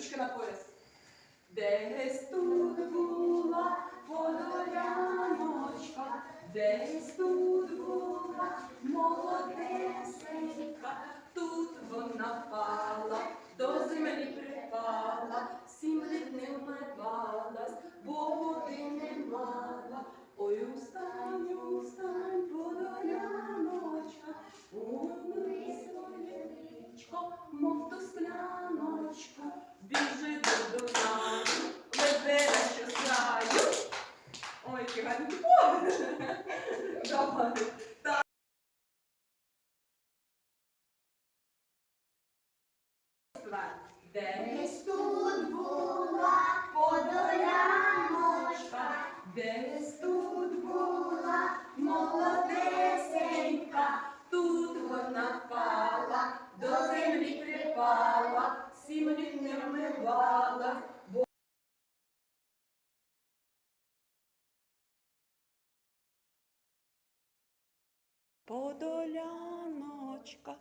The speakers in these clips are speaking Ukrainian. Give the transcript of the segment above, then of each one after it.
Ручки на пояс. Десь тут була подоляночка, десь тут була молодесенька, тут вона given before. Then his Подоляночка.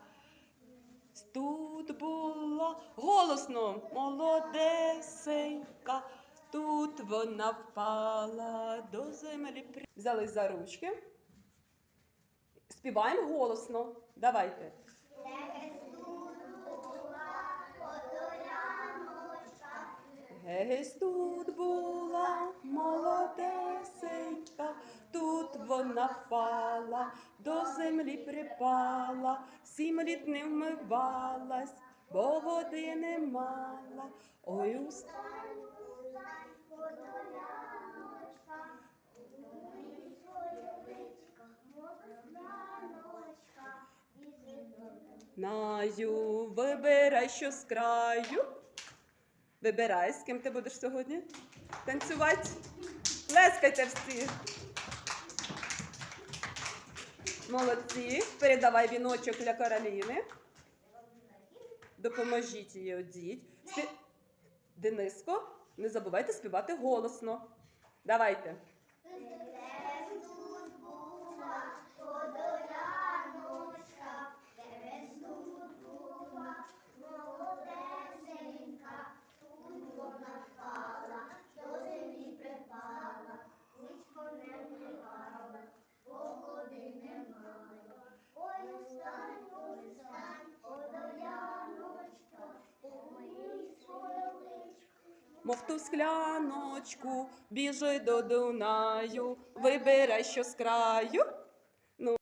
Тут була голосно, молодесенька, тут вона впала до землі. Взялись за ручки. Співаємо голосно. Давайте. Гесь тут була молодесенька, тут вона впала, до землі припала, сім літ не вмивалась, бо води не мала. Ой, уст... Наю, вибирай що з краю. Вибирай, з ким ти будеш сьогодні танцювати. Лескайте всі. Молодці. Передавай віночок для Кароліни. Допоможіть їй одіть. Спі... Дениско, не забувайте співати голосно. Давайте. Ой, устань, устань, подоляночка, умий своє личко. Мов ту скляночку, біжи до Дунаю, вибирай що з краю.